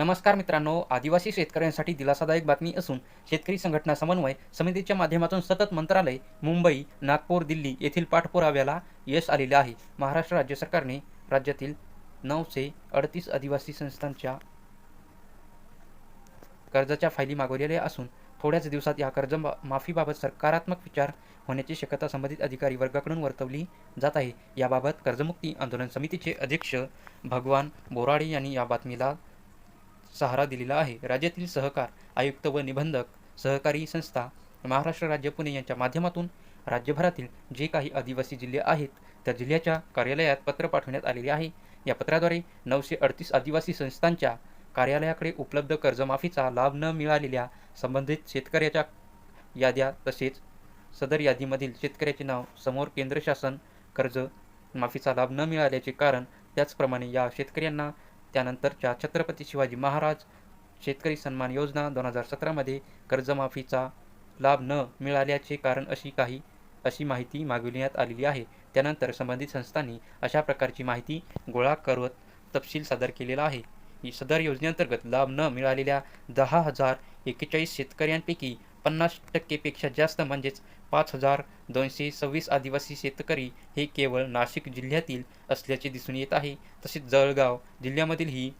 नमस्कार मित्रांनो आदिवासी शेतकऱ्यांसाठी दिलासादायक बातमी असून शेतकरी संघटना समन्वय समितीच्या माध्यमातून सतत मंत्रालय मुंबई नागपूर दिल्ली येथील पाठपुराव्याला यश आलेले आहे. महाराष्ट्र राज्य सरकारने राज्यातील नऊशे अडतीस आदिवासी संस्थांच्या कर्जाच्या फायली मागवलेल्या असून थोड्याच दिवसात या कर्ज माफीबाबत सकारात्मक विचार होण्याची शक्यता संबंधित अधिकारी वर्गाकडून वर्तवली जात आहे. याबाबत कर्जमुक्ती आंदोलन समितीचे अध्यक्ष भगवान बोराडे यांनी या बातमीला सहारा दिलेला आहे. राज्यातील सहकार आयुक्त व निबंधक सहकारी संस्था महाराष्ट्र राज्य पुणे यांच्या माध्यमातून राज्यभरातील जे काही आदिवासी जिल्हे आहेत त्या जिल्ह्याच्या कार्यालयात पत्र पाठवण्यात आलेले आहे. या पत्राद्वारे नऊशे अडतीस आदिवासी संस्थांच्या कार्यालयाकडे उपलब्ध कर्जमाफीचा लाभ न मिळालेल्या संबंधित शेतकऱ्याच्या याद्या तसेच सदर यादीमधील शेतकऱ्याचे नाव समोर केंद्र शासन कर्ज माफीचा लाभ न मिळाल्याचे कारण त्याचप्रमाणे या शेतकऱ्यांना त्यानंतरच्या छत्रपती शिवाजी महाराज शेतकरी सन्मान योजना दोन हजार सतरामध्ये कर्जमाफीचा लाभ न मिळाल्याचे कारण अशी काही अशी माहिती मागविण्यात आलेली आहे. त्यानंतर संबंधित संस्थांनी अशा प्रकारची माहिती गोळा करत तपशील सादर केलेला आहे. ही सदर योजनेअंतर्गत लाभ न मिळालेल्या दहा हजार एक्केचाळीस शेतकऱ्यांपैकी पन्नास टक्केपेक्षा जास्त म्हणजेच पाच हजार दोनशे सव्वीस आदिवासी शेतकरी हे केवळ नाशिक जिल्ह्यातील असल्याचे दिसून येत आहे. तसेच जळगाव जिल्ह्यामधीलही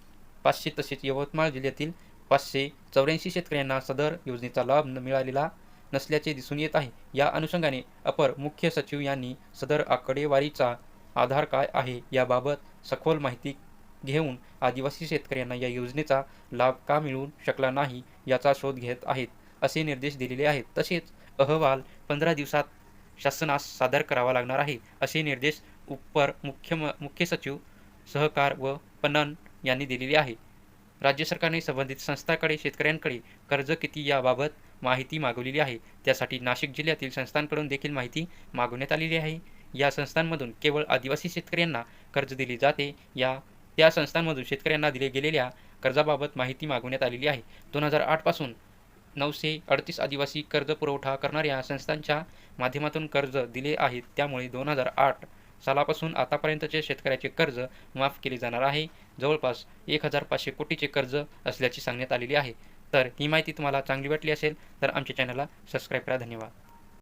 पाचशे तसेच यवतमाळ जिल्ह्यातील पाचशे चौऱ्याऐंशी शेतकऱ्यांना सदर योजनेचा लाभ न मिळालेला नसल्याचे दिसून येत आहे. या अनुषंगाने अपर मुख्य सचिव यांनी सदर आकडेवारीचा आधार काय आहे याबाबत सखोल माहिती घेऊन आदिवासी शेतकऱ्यांना या योजनेचा लाभ का मिळू शकला नाही याचा शोध घेत आहेत. असे निर्देश दिलेले आहेत. तसेच अहवाल पंधरा दिवसात शासनास सादर करावा लागणार आहे. असे निर्देश उपर मुख्य मुख्य सचिव सहकार व पणन यांनी दिलेले आहे. राज्य सरकारने संबंधित संस्थांकडे शेतकऱ्यांकडे कर्ज किती याबाबत माहिती मागवलेली आहे? त्यासाठी नाशिक जिल्ह्यातील संस्थांकडून देखील माहिती मागवण्यात आलेली आहे. या संस्थांमधून केवळ आदिवासी शेतकऱ्यांना कर्ज दिले जाते. या त्या संस्थांमधून शेतकऱ्यांना दिले गेलेल्या कर्जाबाबत माहिती मागवण्यात आलेली आहे. दोन हजार आठपासून नऊशे अडतीस आदिवासी कर्ज पुरवठा करणाऱ्या संस्थांच्या माध्यमातून कर्ज दिले आहेत. त्यामुळे दोन हजार आठ सालापासून आतापर्यंतचे शेतकऱ्याचे कर्ज माफ केले जाणार आहे. जवळपास एक हजार पाचशे कोटीचे कर्ज असल्याचे सांगण्यात आलेले आहे. तर ही माहिती तुम्हाला चांगली वाटली असेल तर आमच्या चॅनलला सबस्क्राईब करा. धन्यवाद.